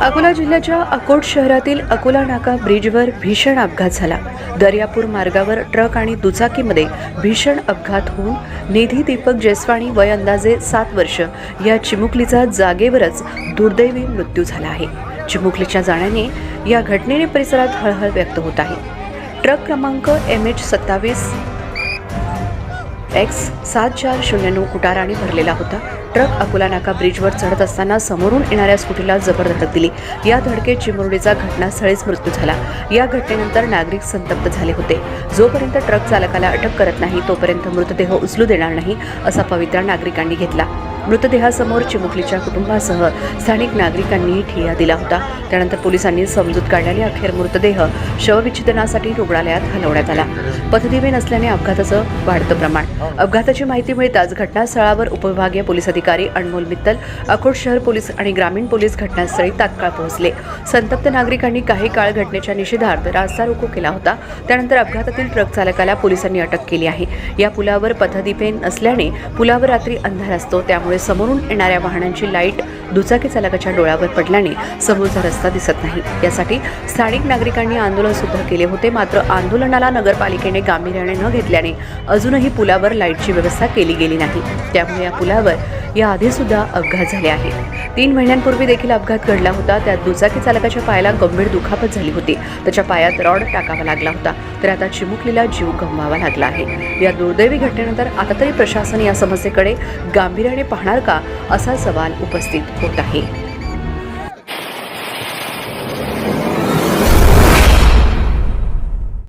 अकोला जिल्ह्याच्या अकोट शहरातील अकोला नाका ब्रिजवर भीषण अपघात झाला. दर्यापूर मार्गावर ट्रक आणि दुचाकीमध्ये भीषण अपघात होऊन निधी दीपक जयस्वाणी वय अंदाजे सात वर्ष या चिमुकलीचा जागेवरच दुर्दैवी मृत्यू झाला आहे. चिमुकलीच्या जाण्याने या घटनेने परिसरात हळहळ व्यक्त होत आहे. ट्रक क्रमांक एम एच सत्तावीस एक्स सात चार शून्य नऊ कुटाराने भरलेला होता. ट्रक अकोला नाका ब्रिजवर चढत असताना समोरून येणाऱ्या स्कूटीला जबर धडक दिली. या धडकेत चिमुरडीचा घटनास्थळीच मृत्यू झाला. या घटनेनंतर नागरिक संतप्त झाले होते. जोपर्यंत ट्रक चालकाला अटक करत नाही तोपर्यंत मृतदेह उचलू देणार नाही असा पवित्रा नागरिकांनी घेतला. मृतदेहासमोर चिमुकलीच्या कुटुंबासह स्थानिक नागरिकांनीही ठिय्या दिला होता. त्यानंतर पोलिसांनी समजूत काढल्याने अखेर मृतदेह शवविच्छेदनासाठी रुग्णालयात हलवण्यात आला. पथदिवे नसल्याने अपघाताचं वाढतं प्रमाण. अपघाताची माहिती मिळताच घटनास्थळावर उपविभागीय पोलीस अधिकारी अनमोल मित्तल अकोट शहर पोलीस आणि ग्रामीण पोलीस घटनास्थळी तात्काळ पोहोचले. संतप्त नागरिकांनी काही काळ घटनेच्या निषेधार्थ रास्ता रोको केला होता. त्यानंतर अपघातातील ट्रक चालकाला पोलिसांनी अटक केली आहे. या पुलावर पथदिपे नसल्याने पुलावर रात्री अंधार असतो त्यामुळे समोरून येणाऱ्या वाहनांची लाइट दुचाकी चालकाच्या डोळ्यावर पडल्याने समोरचा रस्ता दिसत नाही. यासाठी स्थानिक नागरिकांनी आंदोलन सुद्धा केले होते. मात्र आंदोलनाला नगरपालिकेने गांभीर्याने न घेतल्याने अजूनही पुलावर लाईटची व्यवस्था केली गेली नाही. त्यामुळे या पुलावर याआधी सुद्धा अपघात झाले आहेत. तीन महिन्यांपूर्वी देखील अपघात घडला होता. त्यात दुचाकी चालकाच्या पायाला गंभीर दुखापत झाली होती. त्याच्या पायात रॉड टाकावा लागला होता. तर आता चिमुकलीला जीव गमवावा लागला आहे. या दुर्दैवी घटनेनंतर आता तरी प्रशासन या समस्येकडे गांभीर्याने राहणार का? असा सवाल उपस्थित होत आहे.